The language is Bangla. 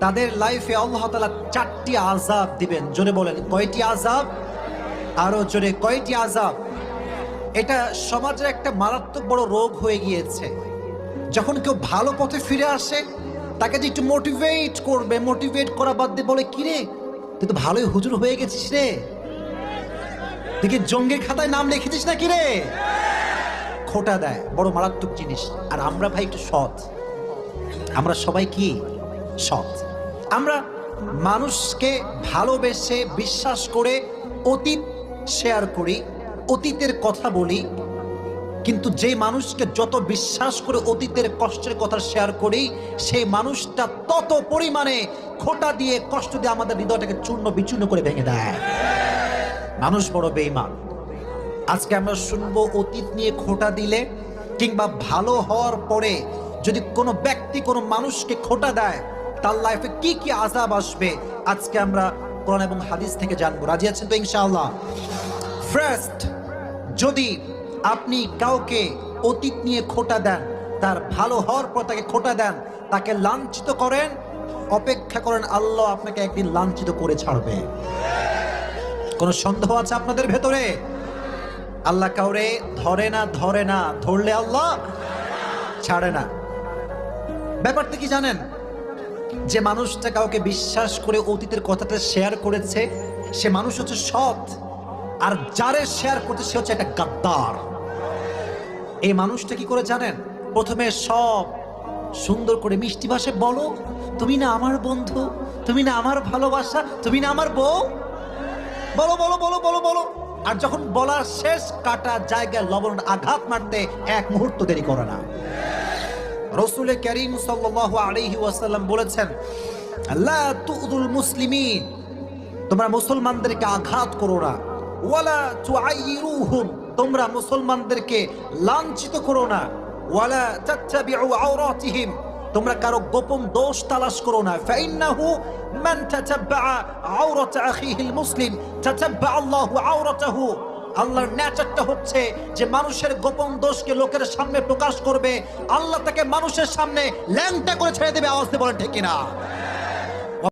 তাদের লাইফে আল্লাহ তালা চারটি আজাব দিবেন। জোরে বলেন, কয়টি আজাব আরও জোরে, কয়টি আজাব এটা সমাজের একটা মারাত্মক বড় রোগ হয়ে গিয়েছে। যখন কেউ ভালো পথে ফিরে আসে, তাকে যে একটু মোটিভেট করবে মোটিভেট করা বাদ দিয়ে বলে, কিরে, তুই তো ভালোই হুজুর হয়ে গেছিস রে। তুই কি জঙ্গির খাতায় নাম লিখেছিস না কিরে খোটা দেয়, বড় মারাত্মক জিনিস। আর আমরা ভাই একটু সৎ। আমরা সবাই কি? সৎ। আমরা মানুষকে ভালোবেসে বিশ্বাস করে অতীত শেয়ার করি, অতীতের কথা বলি। কিন্তু যে মানুষকে যত বিশ্বাস করে অতীতের কষ্টের কথা শেয়ার করি, সেই মানুষটা তত পরিমাণে খোটা দিয়ে, কষ্ট দিয়ে আমাদের হৃদয়টাকে চূর্ণ বিচূর্ণ করে ভেঙে দেয়। মানুষ বড় বেইমান আজকে আমরা শুনব অতীত নিয়ে খোটা দিলে কিংবা ভালো হওয়ার পরে যদি কোনো ব্যক্তি কোনো মানুষকে খোটা দেয় তার লাইফে কি কি আজাব আসবে? আজকে আমরা কোরআন এবং হাদিস থেকে জানব। রাজি আছেন তো ইনশাআল্লাহ? ফার্স্ট যদি আপনি কাউকে অতীত নিয়ে খোটা দেন, তার ভালো হওয়ার পর তাকে খোটা দেন, তাকে লাঞ্ছিত করেন, অপেক্ষা করেন আল্লাহ আপনাকে একদিন লাঞ্ছিত করে ছাড়বে। কোনো সন্দেহ আছে আপনাদের ভেতরে? আল্লাহ কাউরে ধরে না ধরে না, ধরলে আল্লাহ ছাড়ে না। ব্যাপারটা কি জানেন? যে মানুষটা কাউকে বিশ্বাস করে অতীতের কথাটা শেয়ার করেছে, সে মানুষ হচ্ছে সৎ। আর যারে শেয়ার করতে সে হচ্ছে একটা গাদ্দার। এই মানুষটা কি করে জানেন? প্রথমে সব সুন্দর করে মিষ্টি ভাষায় বলো, তুমি না আমার বন্ধু, তুমি না আমার ভালোবাসা, তুমি না আমার বউ? বলো বলো বলো বলো বলো। আর যখন বলার শেষ কাটা জায়গায় লবণ, আঘাত মারতে এক মুহূর্ত দেরি করে না। রসুল করিম সাল্লাল্লাহু আলাইহি ওয়াসাল্লাম বলেছেন, লা তুদুল মুসলিমিন তোমরা মুসলমানদেরকে আঘাত করো না। ওয়ালা তুআইরুহুম তোমরা মুসলমানদেরকে লাঞ্ছিত করো না। ওয়ালা তাত্তাবিউ আওরাতিহিম তোমরা কারও গোপন দোষ তালাশ করো না। ফাইন্নাহু মান তাতাব্বা আওরাত আখিহিল মুসলিম তাতাব্বা আল্লাহু আওরাতাহু। আল্লাহর ন্যাচারটা হচ্ছে যে মানুষের গোপন দোষকে লোকের সামনে প্রকাশ করবে। আল্লাহ তাকে মানুষের সামনে ল্যাংটা করে ছেড়ে দেবে, আওয়াজ দিয়ে বলেন, ঠিক কিনা?